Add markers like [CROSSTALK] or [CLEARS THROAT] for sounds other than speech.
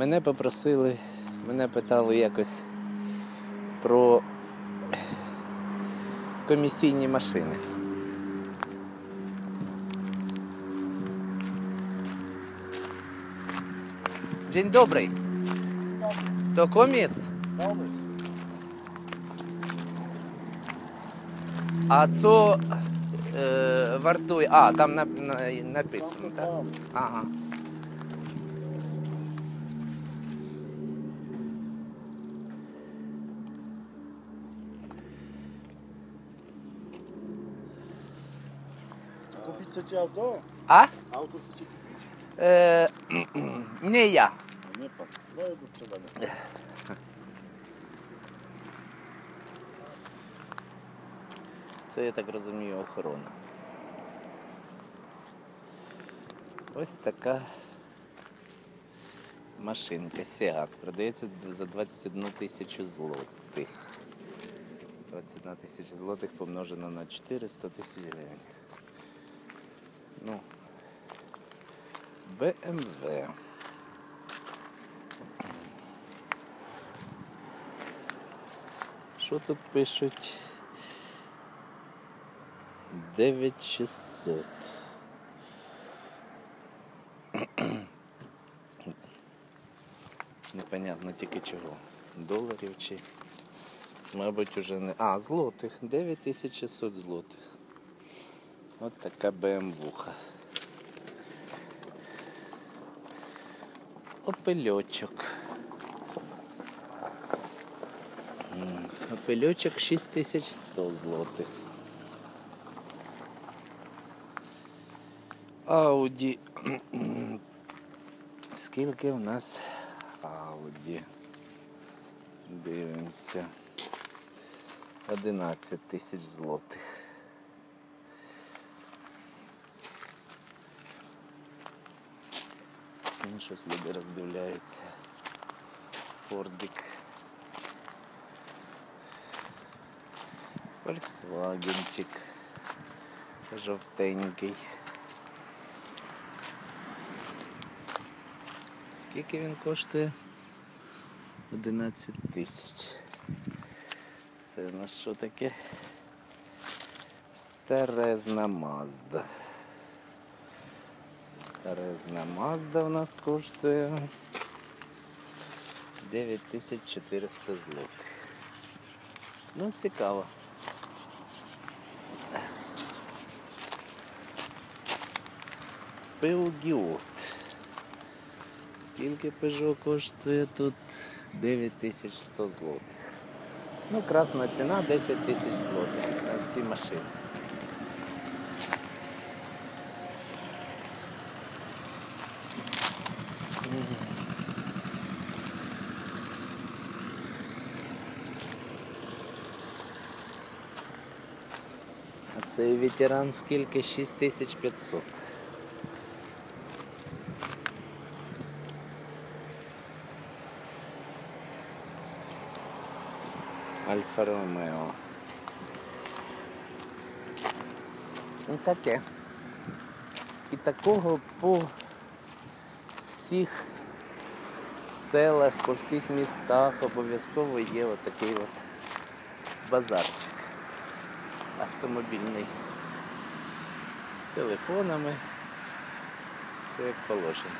Мене попросили, мене питали якось про комісійні машини. Dzień dobry. To komis? А co е, вартує? А, там на, на, написано, так? Ага. Kupić trzecie auto? А? Auto chcecie kupić? Е, не я. No nie pan. No do sprzedania. Це, я так розумію, охорона. Ось така машинка Seat. Продається за 21 тисячу злотих. 21 тисяча злотих помножено на 4 100 тисяч гривень. Ну, BMW. Що тут пишуть? 9600. Непонятно тільки чого. Доларів чи. Мабуть, уже не. А, злотих. 9600 злотих. От така БМВуха. Опельочок. Опельочок 6100 злотих. Ауді. [CLEARS THROAT] Скільки в нас Ауді? Дивимося. 11 тисяч злотих. Щось люди роздивляються. Фордик. Volkswagenчик. Жовтенький. Скільки він коштує? 11 тисяч. Це у нас що таке? Старезна Мазда. Старезна Мазда у нас коштує 9400 злотих. Ну, цікаво. Пеогіот. Скільки Peugeot коштує тут? 9100 злотих. Ну, красна ціна 10 тисяч злотих на всі машини. А цей ветеран скільки? 6500. Альфа Ромео. Ну таке. І такого по всіх селах, по всіх містах обов'язково є отакий от базарчик автомобільний. З телефонами. Все як положено.